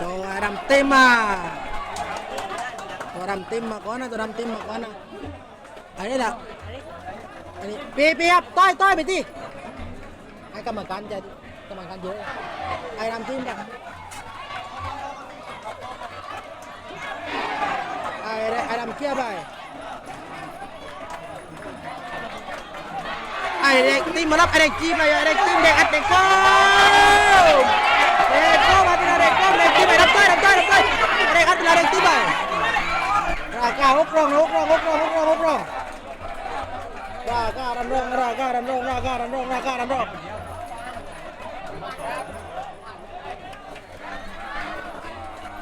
cho đầm tim mà cho đầm tim mà có nè cho đầm tim mà có nè ấy đây là ấy pi pi ấp tôi tôi bị đi ai cầm can chơi cầm can dưới ai đầm tim đặt ai đây ai đầm kia vậy ai đây tim mà lắp ai đây chim này ai đây tim đẹp ai đây cao đâm rong ra cao đâm rong ra cao đâm rong ra cao đâm rong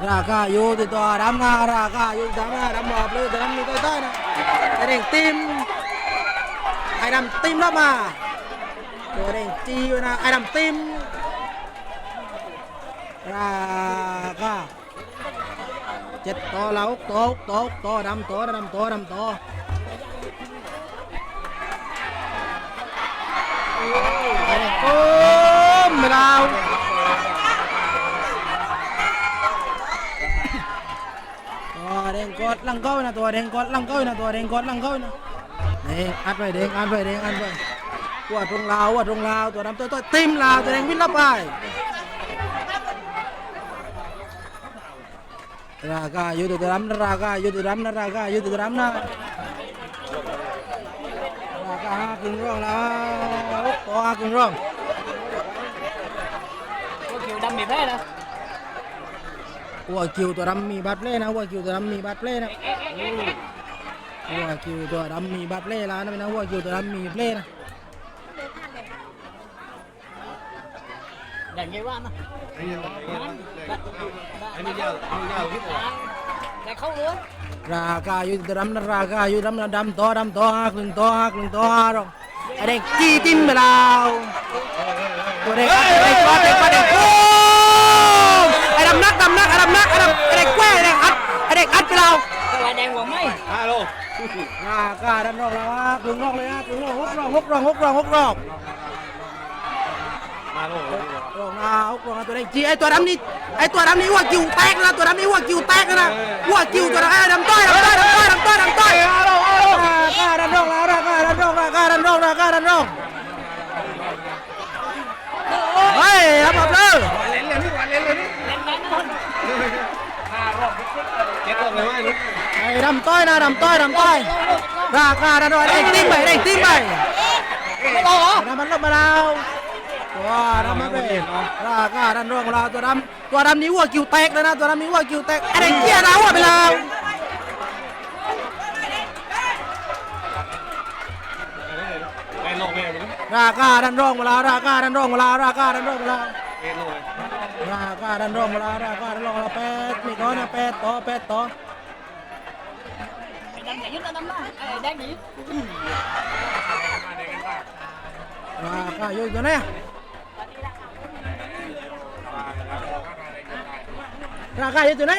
ra ca vô thì tòa đám nga ra ca vô đám nga đám mọp lên thì đám đi tới tới nè cái đèn tim ai đâm tim đó mà cái đèn chi nè ai đâm tim ra ca chết to là út to út to út to đâm to đâm to đâm to cái đèn cốm mày đâu ตัวแดงกดลังเก้านะตัวแดงกดลังเก้านะตัวแดงกดลังเก้านะนี่อั ดไปแดงอัดไปแดงอัดไปวัวตรงลาววัวตรงลาวตัวดำตัวตัวติมลาวตัวแดงวิ่งลับไปราคาอยู่ตัวดำราคาอยู่ตัวดำนะราคาอยู่ตัวดำนะราคาห้าครึ่งร่องแล้วตัวห้าครึ่งร่อง có kiểu đâm bị thế đó วัวคิวตัวดำมีบาดเล่นะวัวคิวตัวดำมีบาดเล่นะวัวคิวตัวดำมีบาดเล่แล้วนะไม่นะวัวคิวตัวดำมีเล่นะ đành cái quan đó Anh em anh đi giao anh đi giao giúp lại không luôn ราคาอยู่ที่ดำนะราคาอยู่ดำนะดำตัวดำตัวหักหนึ่งตัวหักหนึ่งตัวหักรองไอ้เด็กจี้จิ้มไปแล้วตัวเด็กอัดไอ้เด็กกอดเด็กกอดเด็กโอ้ไอ้ดำนักดำนักไอ้ดำนักไอ้ดำไอ้เด็กแกว้ไอ้เด็กอัดไอ้เด็กอัดไปแล้ว các bạn đang quần mấy alo ราคาดันรองแล้วฮะกึ่งรองเลยฮะกึ่งรองหกรองหกรองหกรองหกรอง alo ร องนะหกรองนะตัวเด็กจี้ไอตัวดำนี่ไอตัวดำนี่หัวคิวแตกนะตัวดำนี่หัวคิวแตกนะหัวคิวตัวดำไอดำต้อยดำต้อยดำต้อยดำต้อยดำต้อย alo alo ราคาดันรองแล้วราคาดันรองราคาดันรองราคาดันรองเฮ้ยครับแบบเลย lên lên đi lên lên đi lên bán nó chết rồi người mai nữa ไอ้ดำต้อยนะดำต้อยดำต้อยราคาดันรองเด็กติ้งไปเด็กติ้งไป có lo hả น้ำมันลบมาแล้ว ตัวดำมาเป็นราคาดันร่องเราตัวดำตัวดำนี้หัวคิวแตกเลยนะตัวดำนี้หัวคิวแตกไอ้เด็กเกี้ยนะหัวไปแล้ว lên lộn về nữa ราคาดันร่องมาแล้วราคาดันร่องมาแล้วราคาดันร่องมาแล้ว lên lộn ราคาดันร่องมาแล้วราคาดันร่องมาแล้วแปดมีก้อนนะแปดต่อแปดต่อ đang nhảy nó đâm đó Ờ, đang nhảy ราคาอยู่ตัวไหน ราคาอยู่ตัวไหน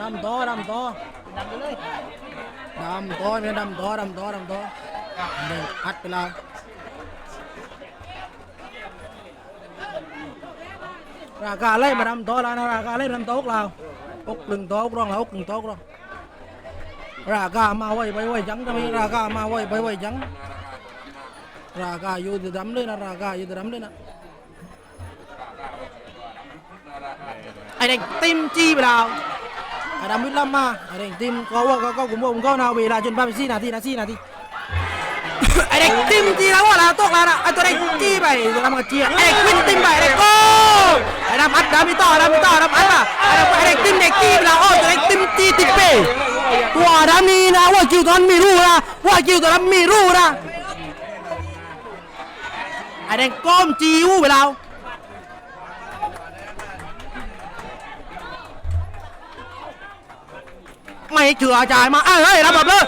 ดำต่อดำต่อ đâm vô lên ดำต่อไม่ดำต่อดำต่อดำต่อเด็กอัดไปแล้วราคาไล่มาดำต่อแล้วนะราคาไล่ดำต่อกเราอกหนึ่งต่ออกรองเราอกหนึ่งต่ออกรองราคามาไว้ไปไว้จังจะมีราคามาไว้ไปไว้จังราคาอยู่ดำเลยนะราคาอยู่ดำเลยนะ ไอเด็กติมจี้ไปแล้วไอ้ดำวิลลัมมาไอ้เด็กติมก็ว่าก็ก็กลุ่มผมก็นาเวลาจนไปสี่นาทีนาทีนาทีไอ้เด็กติมจี้แล้วว่าเราตกแล้วนะไอ้ตัวเด็กจี้ไปตัวดำก็จี้ไอ้เด็กวินติมไปไอ้โก้ไอ้ดำอัดดำมีต่อดำมีต่อดำอัดมาไอ้ด็กไอ้เด็กติมเด็กจี้ไปแล้วโอ้ตัวเด็กติมจี้ติดเป้ตัวดำนี่นะว่าคิวตัวนั้นมีรูนะว่าคิวตัวนั้นมีรูนะไอ้เด็กก้มจี้วู้ไปแล้ว ไม่เชื่อจ่ายมาเอ้ยเฮ้ยรับแบบเลย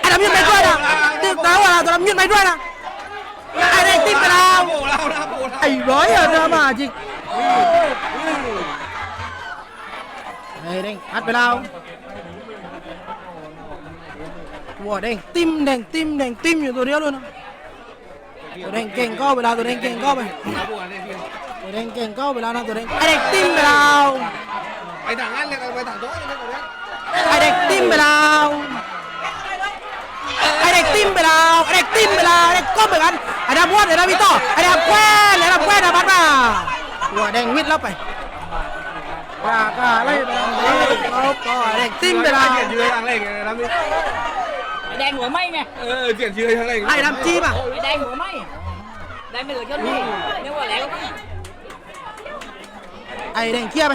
ไอ้ดำยืนไปด้วยนะตึกแต่ว่าตัวดำยืนไปด้วยนะไอ้เด็กติ๊กไปแล้ว bộ lao ra bộ lao ไอ้ร้อยอะเรือมาจริงไอ้เด้งอัดไปแล้ววัวเด้งติ้มเด้งติ้มเด้งติ้มอยู่ตัวเดียวเลยนะตัวเด้งเก่งก็เวลาตัวเด้งเก่งก็ไป bộ này thì ตัวแดงเก่งเก้าไปแล้วนะตัวแดงไอเด็กติ้มไปแล้วไปทางนั้นเลยไปทางโต๊ะยังไม่ก่อนเนี่ย ไอเด็กติ้มไปแล้วไอเด็กติ้มไปแล้วไอเด็กติ้มไปแล้วไอเด็กก้มไปกันไอดำวอดไอดำวิโต้ไอดำแควนไอดำแควนนะพัดมาตัวแดงวิทย์แล้วไปว่าก็ไล่ไปแล้วก็ไอเด็กติ้มไปแล้วเขียนชื่อทางเลขนะพี่ไอ้แดงหัวไหมไงเออเขียนชื่อทางเลขไอดำจีบอะไอ้แดงหัวไหมแดงไม่เหลือชนนี่นึกว่าแล้วไอแดงเคลีย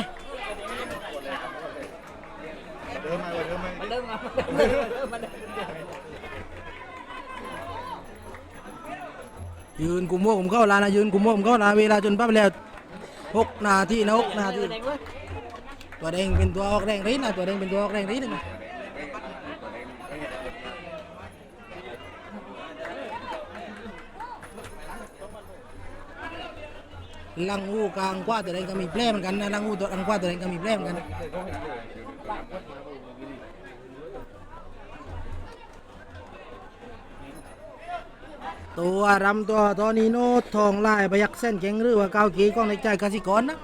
ร์ไปเดิมมาเริ่มมามันเริ่มมามันเริ่มมายืนกุมโม่กุมเข้าลานะยืนกุมโม่กุมเข้าลาเวลาจนปั๊บแล้วหกนาทีนะหกนาทีตัวแดงเป็นตัวออกแรงรีดนะตัวแดงเป็นตัวออกแรงรีดนะ ลังอูกลางกว่าตัวแดงก็มีแผลเหมือนกันนะลังอูตัวอันกว่าตัวแดงก็มีแผลเหมือนกันตัวรำตัวตอนนี้โนตทองลายพยักเส้นเก่งหรือว่าเกาวกีกองในใจกสิกรนะ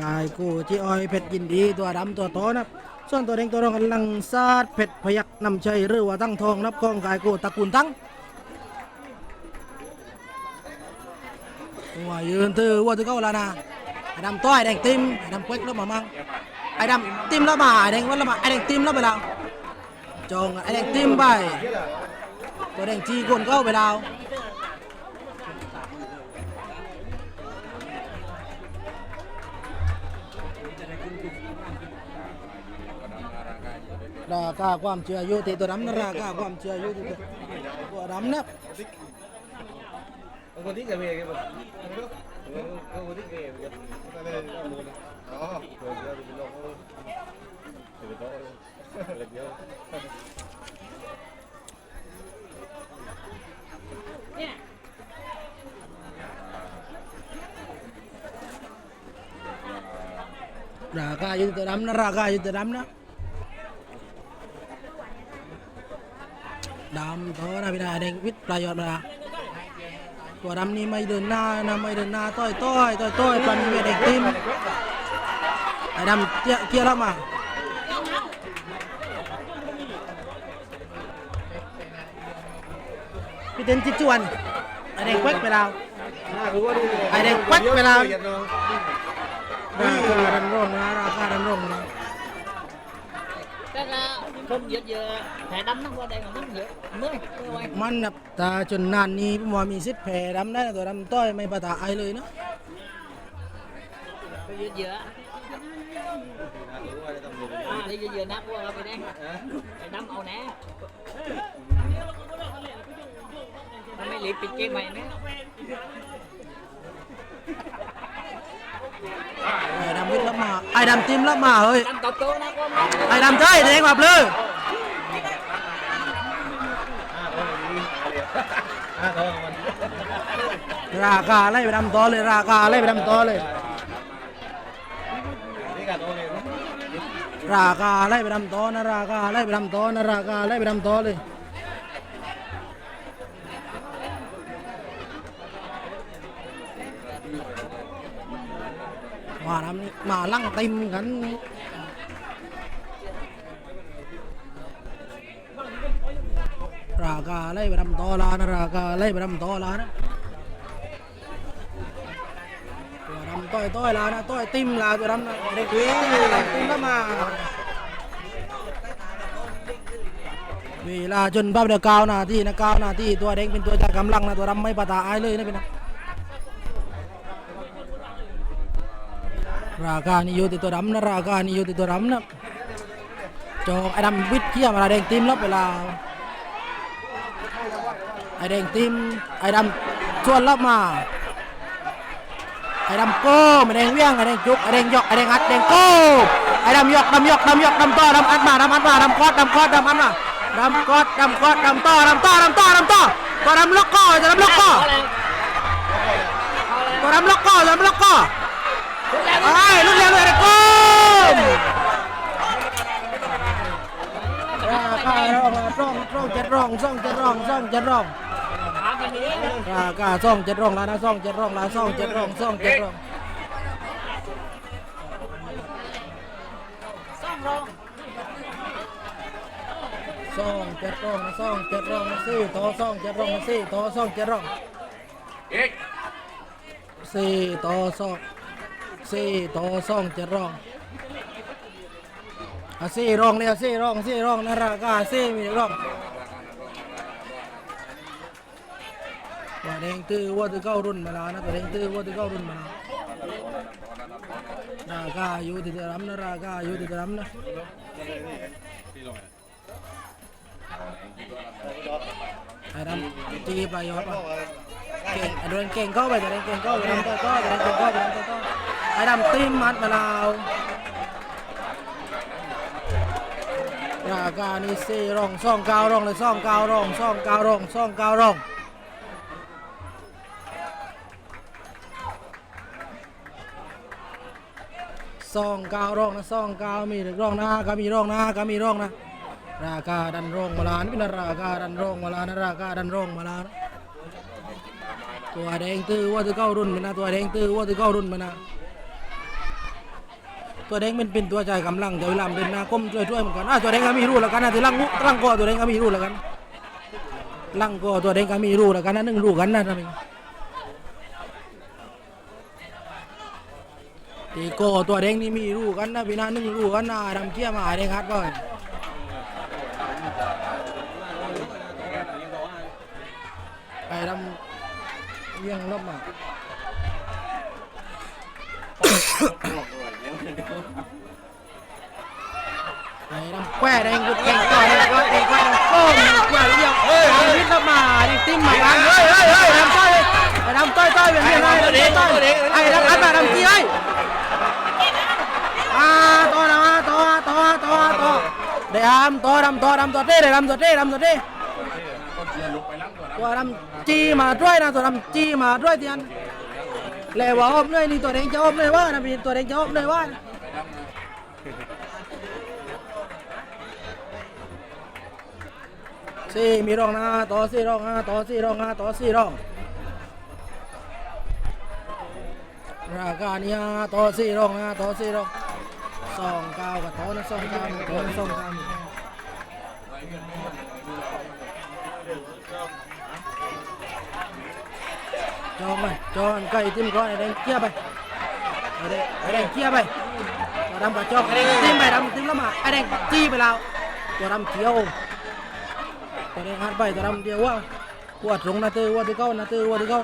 กายกูที่อ้อยเพชรยินดีตัวดำตัวโตนะส่วนตัวแดงตัวรองกำลังซาดเพชรพยักนำชัยหรือว่าตั้งทองนับกองกายกูตระกูลตั้ง ว่ายืนถือว่าถือเขาแล้วนะไอ้ดำต้อยแดงติมไอ้ดำเควกแล้วมามั่งไอ้ดำติมแล้วมาไอ้แดงวันแล้วมาไอ้แดงติมแล้วไปแล้วจงไอ้แดงติมไปตัวแดงจีกวนเข้าไปแล้วราคาความเชื่ออยู่ที่ตัวดำนะราคาความเชื่ออยู่ที่ตัวตัวดำนะ คนที่จะเวกันแบบคนที่เวกั ตัวดำนี่ไม่เดินหน้านะไม่เดินหน้าต้อยต้อยต้อยต้อยปันเวเด็กทีมไอ้ดำเกียเกี้ยแล้วมาพี่เต้นจิจวนไอ้เด็กควักไปแล้วไอ้เด็กควัดเวลาราคาดันร่งนะราคาดันร่งนะ ก็ละคนเยอะเยอะแผลดำนักว่าแดงมันเยอะเมื่อยเมื่อยไวมันแบบตาจนนานนี้ผมว่ามีสิทธิ์แพ้ดำได้นะตัวดำต้อยไม่ปะทะไอเลยนะไปเยอะเยอะอ่าที่เยอะเยอะนักว่าเราไปแดงไอ้ดำเอาแน่มันไม่รีบปิดเกมใหม่ไหม ไอ้ดำวิทย์ละมาไอ้ดำติมละมาเฮ้ยดำตบโตนะว่าไอ้ดำเจ้ยแดงแบบเลยอ่าท้องมันราคาไล่ไปดำต่อเลยราคาไล่ไปดำต่อเลยนี่กัดโอเลยราคาไล่ไปดำต่อนะราคาไล่ไปดำต่อนะราคาไล่ไปดำต่อเลย มาดำนี่มาลั่งเต็มกันราคาไล่ไปทำตอลานะราคาไล่ไปทำตอลานะตัวดำต้อยต้อยลานะต้อยติ้มลาตัวดำนะเด็กวิ่งติ้มแล้วมาเวลาจนภาพเดียวก้านาทีนะเก้านาทีตัวเด็กเป็นตัวจากกำลังนะตัวดำไม่ปะทะอายเลยนะพี่นะ ราคานี่อยู่ที่ตัวดำนะราคานี่อยู่ที่ตัวดำนะจอกไอ้ดำวิทย์เขี้ยมาแดงติ้มแล้วเวลาไอ้แดงติมไอ้ดำชวนรับมาไอ้ดำโก้ไอ้แดงเวียงไอ้แดงจุกไอ้แดงยกไอ้แดงอัดแดงโก้ไอ้ดำยกดำยกดำยกดำต่อดำอัดมาดำอัดมาดำกอดดำกอดดำอัดมาดำกอดดำกอดดำต่อดำต่อดำต่อดำต่อตัวดำล็อกก้อตัวดำล็อกก้อตัวดำล็อกก้อดำล็อกก้อ ไปลูกเลี้ยงเลยนะก้มร่องร่องร่องเจ็ดร่องร่องเจ็ดร่องร่องเจ็ดร่องอ่ากาซ่องเจ็ดร่องแล้วนะซ่องเจ็ดร่องแล้วซ่องเจ็ดร่องซ่องเจ็ดร่องซ่องร่องซ่องเจ็ดร่องนะซ่องเจ็ดร่องนะสี่ต่อซ่องเจ็ดร่องนะสี่ต่อซ่องเจ็ดร่องเอกสี่ต่อซ่อง สี่ต่อซองเจ็ดร่องอะสี่ร่องเนี่ยสี่ร่องสี่ร่องนะราคาสี่มีร่องตัวแดงตื้อวัวตื้อเก้ารุ่นมาแล้วนะตัวแดงตื้อวัวตื้อเก้ารุ่นมาแล้วราคาอยู่ที่เดิมนะราคาอยู่ที่เดิมนะไอ้ดำจีไปยอดป่ะเก่งไอ้โดนเก่งเข้าไปแต่เดนเก่งเข้าไปดำตัวก็แต่เดนเก่งเข้าไปดำตัวก็ ไอ้ดำตีมมัดมาลาวราคานี่สี่ร่องซ่องเก้าร่องเลยซ่องเก้าร่องซ่องเก้าร่องซ่องเก้าร่องซ่องเก้าร่องนะซ่องเก้ามีหนึ่งร่องนะก็มีร่องนะก็มีร่องนะราคาดันโรงมาลานี่เป็นราคาดันโรงมาลานะราคาดันโรงมาลานะตัวแดงตื้อว่าตื้อเก้ารุ่นมันนะตัวแดงตื้อว่าตื้อเก้ารุ่นมันนะ ตัวแดงเป็นเป็นตัวใจกำลังแต่เวลามเป็นหนาก้มช่วยช่วยเหมือนกันอะตัวแดงก็มีรูแล้วกันนะที่ลังลังก็ตัวแดงก็มีรูแล้วกันลังก็ตัวแดงก็มีรูแล้วกันนะหนึ่งรูกันนะทำไมตีโกตัวแดงนี่มีรูกันนะพี่นาหนึ่งรูกันนะทำเกี้ยมาแดงฮัดบ่อยไปทำเลี้ยงรอบมาไปทำ แควแดงกุดแข่งต่อเลยก็เด็กก็โก้มแควเลี้ยงเฮ้ยวิทย์รอบมาดิติ้มมากันเฮ้ยเฮ้ยเฮ้ยทำต้อยไปทำต้อยต้อยแบบนี้เลยต้อยไอ้ทำอัดมาทำกี่ไอ้อ่าต่อนะมาต่อต่อต่อต่อเดี๋ยวทำต่อทำต่อทำต่อเต้เลยวทำต่อเต้ทำต่อเต้ตัวดำจีมาด้วยนะตัวดำจีมาด้วยเตียนแล้วว่าอบเลยนี่ตัวแดงจะอบเลยว่านะพี่ตัวแดงจะอบเลยว่า สี่มีรองนะต่อสี่รองนะต่อสี่รองนะต่อสี่รองราคานี้ฮะต่อสี่รองนะต่อสี่รองสองเก้ากับต่อนะสองเก้าต่อนะสองเก้าจองไปจองไก่ติ้มก้อนไอ้แดงเกี้ยไปไอ้แดงไอ้แดงเกี้ยไปตัวดำกับจองไอ้แดงติ้มไปดำติ้มแล้วมาไอ้แดงจี้ไปแล้วตัวดำเขียว ตัวแดงหัดไปตัวดำเดียวว่าวัวตรงนาเตือวัวที่เก้านาเตือวัวที่เก้า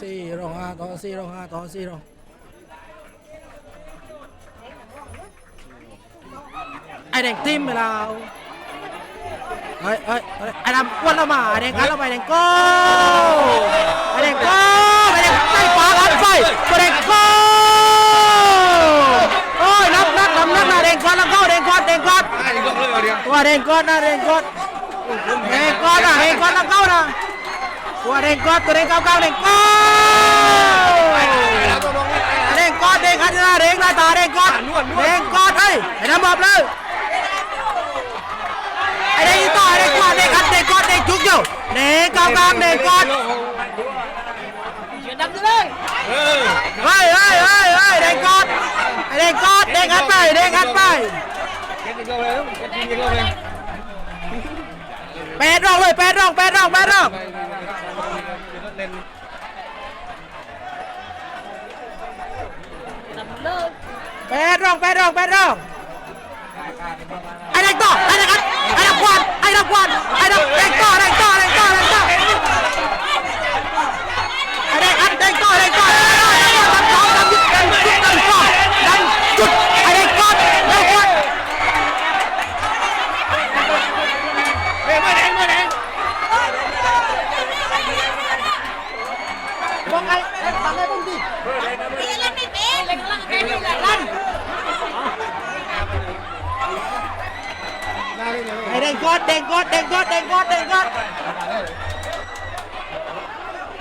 สี่รองห้าต่อสี่รองห้าต่อสี่รองไอ้แดงติ้มไปแล้วเฮ้ยเฮ้ยเฮ้ยไอ้ดำอ้วนละหมาไอ้แดงกันละไปแดงโก้ไอ้แดงโก้ ส้ฟ้ากันไฟตัวแดงโก้โอ้ยนับนับนับนับนะแดงก้อนแล้วเข้าแดงก้อนแดงก้อนไอ้ก็เลยเอาเดียวตัวแดงก้อนนะแดงก้อนแดงก้อนนะแดงก้อนแล้วเข้านะตัวแดงก้อนตัวแดงเก้าเก้าแดงโก้แล้วตัวลงไม่ไอ้แดงก้อนแดงขันหน้าแดงหน้าตาแดงก้อนแดงก้อนเฮ้ยไอ้น้ำบอบเลยไอ้เด็กต่อไอ้เด็กก่อนเด็กอัดเด็กก่อนเด็กจุกอยู่เด็กกลางกลางเด็กก่อนเชียร์ดำ เฮ้ยเฮ้ยเฮ้ยเฮ้ยเด็กก่อนไอ้เด็กก่อนเด็กอัดไปเด็กอัดไปเก็บอีกรอบเลยเก็บอีกรอบเลยแปดรองเลยแปดรองแปดรองแปดรองแปดรองแปดรองแปดรองไอ้เด็กต่อไอ้เด็กอัดไอ้เด็กควันไอ้เด็กควันไอ้เด็กเด็กต่อเด็กอเด็กต่อ Dengkot, dengkot, dengkot, dengkot, dengkot.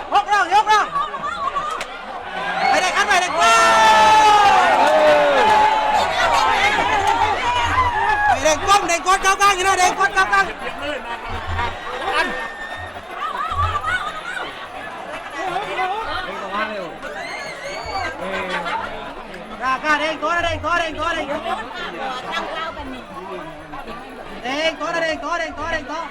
Hốc rồi, hốc rồi. Mày đánh ăn mày đánh qua. Mày đánh con, đánh con cao căng như này, đánh con cao căng. Ăn. Ra ra đánh con, đánh con, đánh con, đánh con đây có đây có đây có đây có.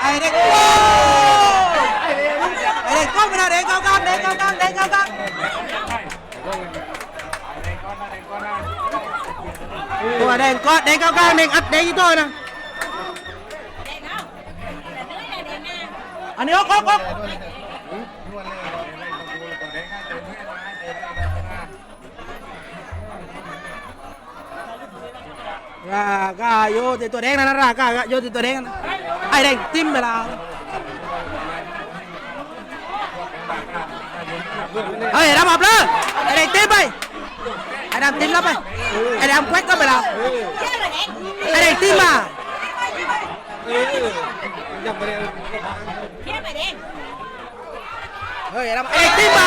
Ai đây? Ai đây? Con bên nào đây con con đây con con đây con con của đèn con đèn cao cao đèn ắt đèn với tôi nè anh ốc ốc ốc กาาโยติตัวแดงนะนะกากาโยติตัวแดงไอ้แดงติ้มไปแล้วเฮ้ยดำอับเลยไอ้แดงติ้มไปไอ้ดำติ้มแล้วไปไอ้ดงควักก็ไปแล้วไอ้แดงติ้มมาเฮ้ยรับไอ้แดงติ้มไป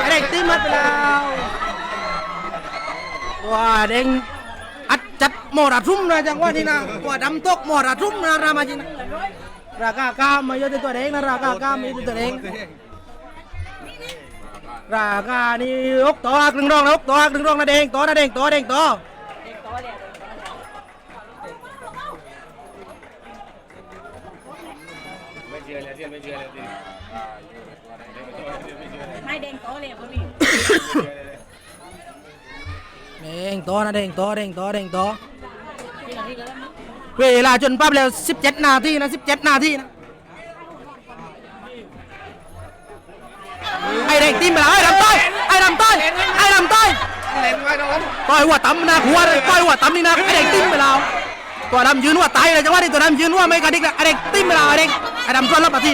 ไอ้แดงติ้มมาไปแล้วว้าแดง mỏ đá rung ra chẳng qua đi nào. Quả đâm tốt mỏ ra ra mà gì nào. Ra mà giờ thì tuổi đen ra ca ca mà giờ tuổi đen ra ca đi, ốc to đừng rong ốc to đừng rong là đen, to là đen, to đen to đen, to. เวลาจนปั๊บแล้ว 17 นาทีนะ 17 นาทีนะไอ้เด็กตีมาแล้วไอ้ลำต้อยไอ้ลำต้อยไอ้ลำต้อยต่อยหัวตั้มนาหัวเลยต่อยหัวตั้มนี่นะไอ้เด็กตีมาแล้วตัวดำยืนว่าตายเลยจังหวะนี้ตัวดำยืนว่าไม่กระดิกเลยไอ้เด็กตีมาแล้วไอ้เด็กไอ้ดำซ้อนรับปาที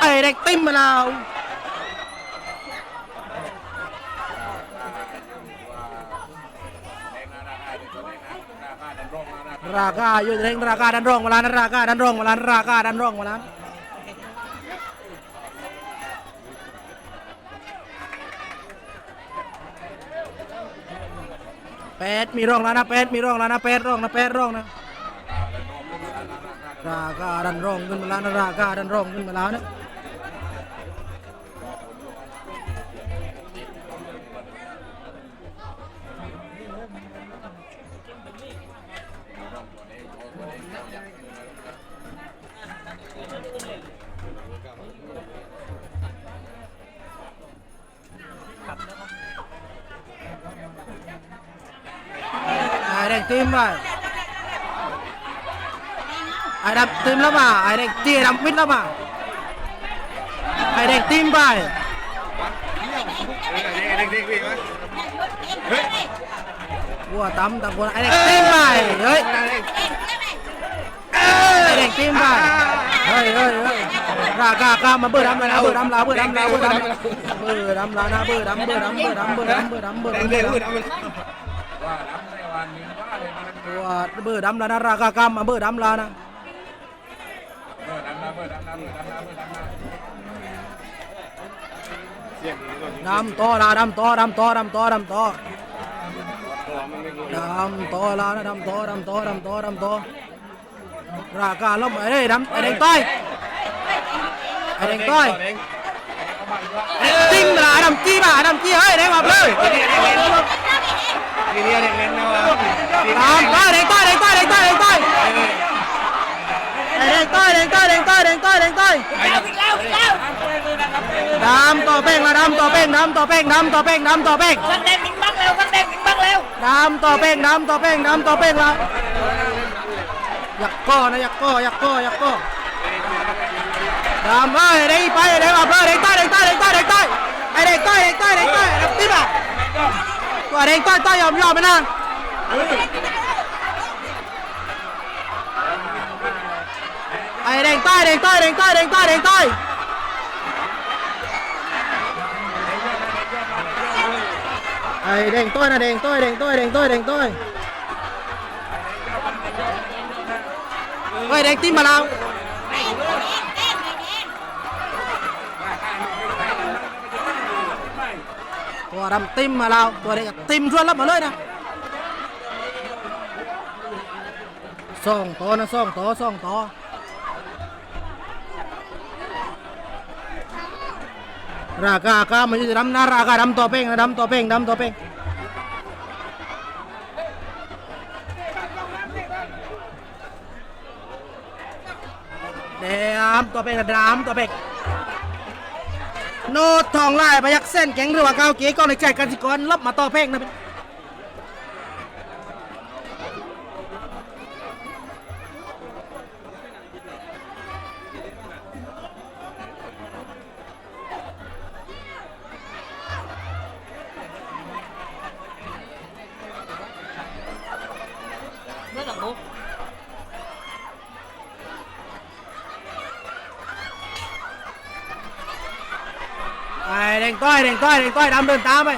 ไอ้เด็กติ้มมแล้ว ราคาอยู่ในราคาดันรองมาล้านราคาดันรองมาล้านราคาดันรองมาล้านแปดมีร่องแล้วนะแปดมีร่องแล้วนะแปดร่องนะแปดร่องนะราคาดันร่องขึ้นมาแล้วนะราคาดันร่องขึ้นมาแล้วนะ tim lắm à ai đẹp tia đắm biết lắm à ai đẹp tim bài của tắm tắm của ai đẹp tim bài đấy ai đẹp tim bài ơi ơi ơi ra ra ra mà bơ đắm là bơ đắm là bơ đắm là bơ đắm bơ đắm là na bơ đắm bơ đắm bơ đắm bơ đắm bơ đắm bơ đắm bơ đắm ตัวเบอร์ดำแล้วนะรากากรรมเบอร์ดำแล้วนะ ดำน้ดำน้ดำน้ดำต่อละดำต่อดำต่อดำต่อดำต่อดำต่อละดำต่อดำต่อดำต่อดำต่อราคาล้มไอ้เด้ดำไอ้เด้งต้อยไอ้เด้งต้อยติ้งละดำจี้บ่าดำจี้เฮ้ยเด้งมาเลย แล้ววิ่งแล้ววิ่งแล้วดำต่อเป้งละดำต่อเป้งดำต่อเป้งดำต่อเป้งดำต่อเป้งสักแดงวิ่งบังเร็วสักแดงวิ่งบังเร็วดำต่อเป้งดำต่อเป้งดำต่อเป้งละอยากก้อนะอยากก้ออยากก้ออยากก้อดำเอ้ยเด็กไปเด็กมาเลยเด็กต้อยเด็กต้อยเด็กต้อยเด็กต้อยไอเด็กต้อยเด็กต้อยเด็กต้อยดำติ๊บอะตัวเด็กต้อยต้อยยอมยอมไปนั่ง ไอ้แดงใต้แดงใต้แดงใต้แดงใต้แดงใต้ไอ้แดงต้อยนะแดงต้อยแดงต้อยแดงต้อยแดงต้อยเฮ้ยแดงติ้มมาแล้วตัวดำติ้มมาแล้วตัวเด็กติ้มชวนรับมาเลยนะสองต่อนะสองต่อสองต่อ ราคาก็มันจะดำนะราคาดำตัวเป้งนะดำตัวเป้งดำตัวเป้งเดามตัวเป้งดามตัวเป้งโนตทองลายพยักเส้นแข็งหรือว่าเกาเก๋ก็ในใจกันสิกรลบมาต่อเพ้งนะเป็นื่อหลังมุกไอ้เด้งต้อยเด้งต้อยเด้งต้อยดำเดินตามไป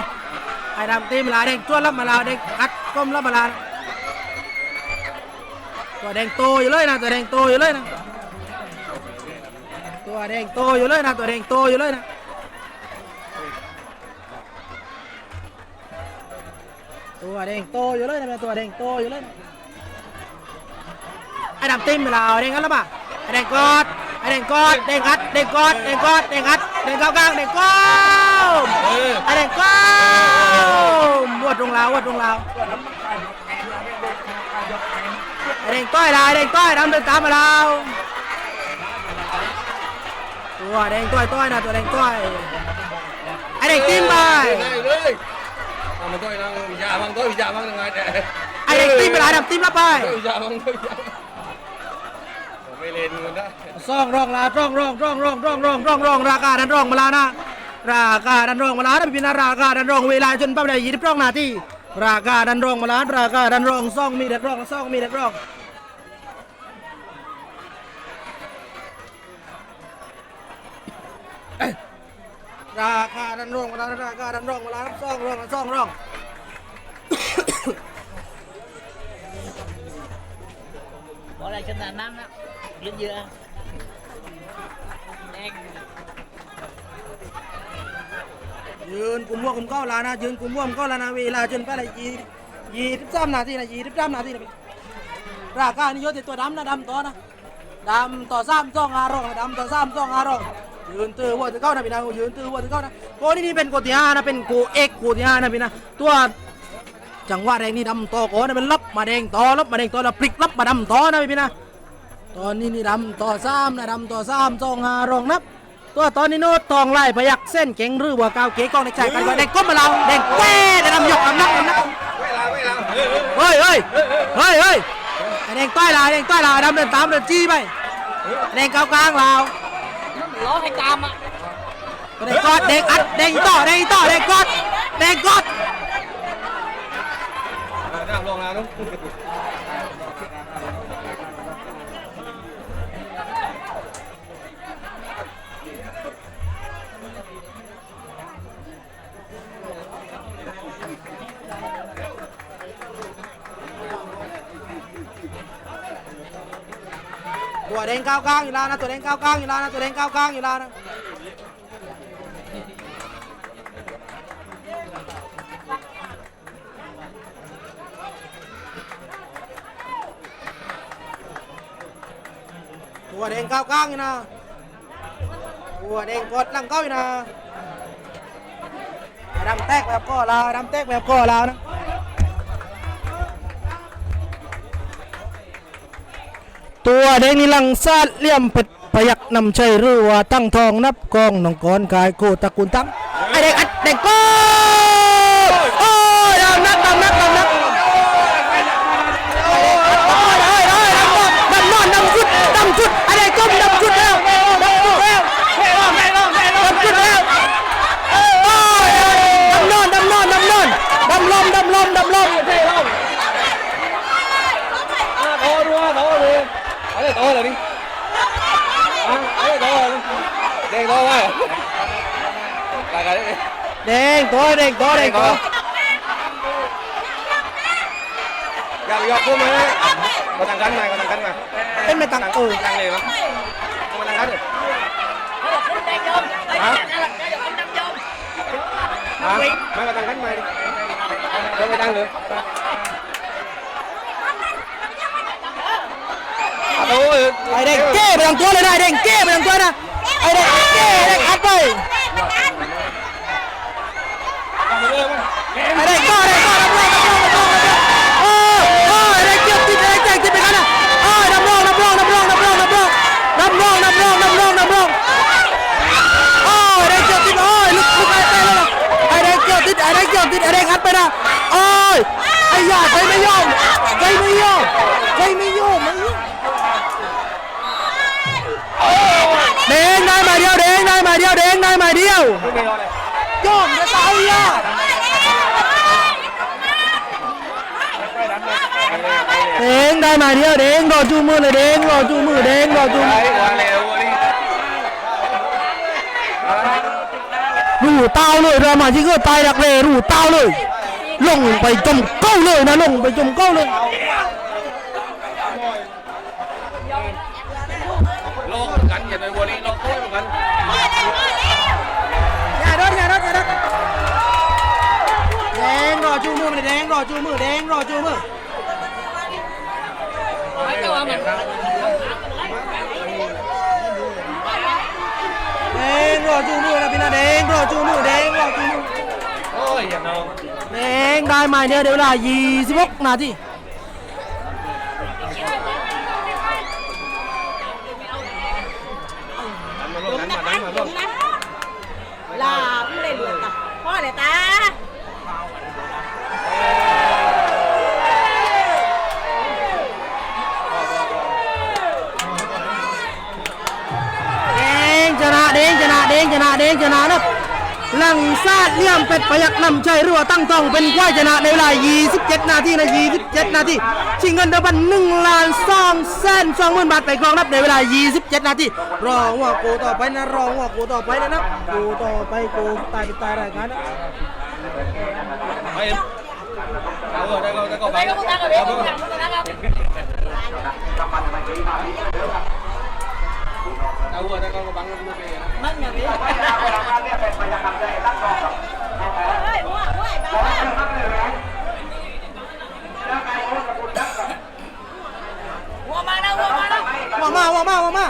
ไอ้ดำตีมาลาเด้งจวนรับมาลาเด้งอัดก้มรับมาลาตัวแดงโตอยู่เลยนะตัวแดงโตอยู่เลยนะตัวแดงโตอยู่เลยนะตัวแดงโตอยู่เลยนะตัวแดงโตอยู่เลยนะตัวแดงโตอยู่เลยนะ ไอ้ดำตีมลาเด้งอัดแล้วป่ะไอ้แดงกอดไอ้แดงกอดเด้งอัดเด้งกอดเด้งกอดเด้งอัดเด้งเข้าวกลางเด้งก้มไอ้เด็กก้าววดตรงลาววดตรงลาไอ้เด็กต้อยลาไอ้เด็กต้อยดำเดินตามมาเราตัวแดงต้อยต้อยนะตัวแดงต้อยไอ้เด็กติ้มไปได้เลยเอามาต้อยนั่งยาบังต้อยอย่าบังยังไงแต่ไอ้เด็กติ้มไปหลายดำติ้มแล้วไปอย่าบังต้อยยา ไม่เล่นมันะซ่องร่องลาร่องร่องร่องร่องร่องร่องร่องร่องราคาดันร่องมาลานะ ราคาดันร่องมาลานะพี่นะราคาดันร่องเวลาจนปั๊บได้ยี่สิบร่องนาทีราคาดันร่องมาลาราคาดันร่องซ่องมีเด็กร่องซ่องมีเด็กร่องราคาดันร่องมาล้วราคาดันร่องมาล้วซ่องร่องซ่องร่อง บอกอะไรขนาดนั้นนะเยอะเยอะแดงยืนกลุ่มวัวกลุ่มเก้าลานะยืนกลุ่มวัวกลุ่มเก้าลานะเวลาจนไปเลยยี่ยี่สิบสามนาทีนะยี่สิบสามนาทีนะพี่ราคานี่ยศติดตัวดำนะดำต่อนะดำต่อสามซ่องอารองนะดำต่อสามซ่องอารองยืนตื้อวัวตัวเก้านะพี่นะยืนตื้อวัวตัวเก้านะโกนี่นี่เป็นโกติฮานะเป็นโกเอกโกติฮานะพี่นะตัว จังหวะแรงนี่ดำต่อโกนะเป็นลับมาแดงต่อลับมาแดงต่อแล้วพลิกลับมาดำต่อนะพี่นะตอนนี้นี่ดำต่อซ้ำนะดำต่อซ้ำซ่องหารองนับ ตัวตอนนี้โน้ตทองไล่พยักเส้นเก่งรือว่าก้าวเก๋กองในใจกันว่าเด็กก้มมาเราเด็กแว่ดำยกกำนักกำนักไม่ลาไม่ลาเฮ้ยเฮ้ยเฮ้ยเฮ้ยไอ้เด็กต้อยลาเด็กต้อยลาดำเดินตามเดินจี้ไปไอ้เด็กก้าวกลางเราล้อให้ตามอะเด็กกอดเด็กอัดเด็กต่อเด็กต่อเด็กกอดเด็กกอด đó. Tuổi đen cao cao như la nó tuổi đen cao cao như la nó tuổi đen cao cao như la nó าวกลางอยู่นะตัวเด็กก้างอยู่แล้วนะตัวเด็กก้าวกลางอยู่นะตัวเด็กดลังเก้าอยู่นะดำแตกแบบก้อลาวดำแตกแบบก้อลาวนะตัวเด็กนี่ลังซาดเลี่ยมเป็ดพยักนำชัยรือว่าตั้งทองนับกองน้องกอนกายโกตะกูลตั้งไอเด็กอัดเด็กโก้โ Torek, Torek. Gặp gặp cô mày đấy. Có thằng gắn mày, có thằng gắn mày. Tên mày thằng ừ. Thằng này lắm. Không có thằng gắn được. Hả? Hả? Mày có thằng gắn mày đi. Đâu mày đang được. Ai đây? Kê mày thằng tua lên ai đây kê mày thằng tua nè. Ai đây? Kê đây, ăn đây. Erektör, Erektör, Ramla, Ramla, Ramla, Ramla. Åh, Erektör, titta, Erektör, titta, Pekana. Åh, Ramla, Ramla, Ramla, Ramla, Ramla. Ramla, Ramla, Ramla, Ramla. Åh, Erektör, titta, åh, look, look, här spelarna. Erektör, titta, Erektör, titta, Erektör, här spelarna. Oj, aja, säg mig om, säg mig om, säg mig om. เด้งได้มาเดียวเด้งได้มาเดียวเด้งได้มาเดียว ย่อมจะตายยาก เด้งได้มาเดียวเด้งรอจูมือเลยเด้งรอจูมือเด้งรอจูมือว่าแล้ววันนี้รูเต้าเลยเรามาที่ก็ตายดักเลยรูเต้าเลย ลงไปจมเก้าเลยนะลงไปจมเก้าเลยโลกกันอย่าไปวันนี้โลกโต้กันอย่าโดนอย่าโดนอย่าโดนแดงรอจูมือมันแดงรอจูมือแดงรอจูมือ ไม่ก็ว่ามันแดงรอจูนู่นะพี่นะแดงรอจูนู่แดงรอจูนู่โอ้ยอย่าน้องแดงได้ไหมเนี่ยเดี๋ยวเวลา26นาที มาลงนั้นมานั้นมาลง ลาไม่ได้เหลือตาพ่อเลยตา แดงชนะแดงชนะ แดงชนะนะหลังซาดเลี่ยมเป็ดพยักนำชัยรัวตั้งทองเป็นควายชนะในเวลา 27 นาทีนะ 27 นาทีชิงเงินรางวัล1ล้าน2แสน2หมื่นบาทไปครองนับในเวลา 27 นาทีรอว่ากูต่อไปนะรอว่ากูต่อไปนะนะกูต่อไปกูตายไปตายรายการนะไปเอาได้ก็ได้ก็ไปก็มึงตั้งกับเบี้ยมึงตั้งมึงตั้งกับเอาได้ก็บังมันไป มันั่นไงพี่วัวมาแล้วว่วมาแล้ววัวมาวัวมาวัวมา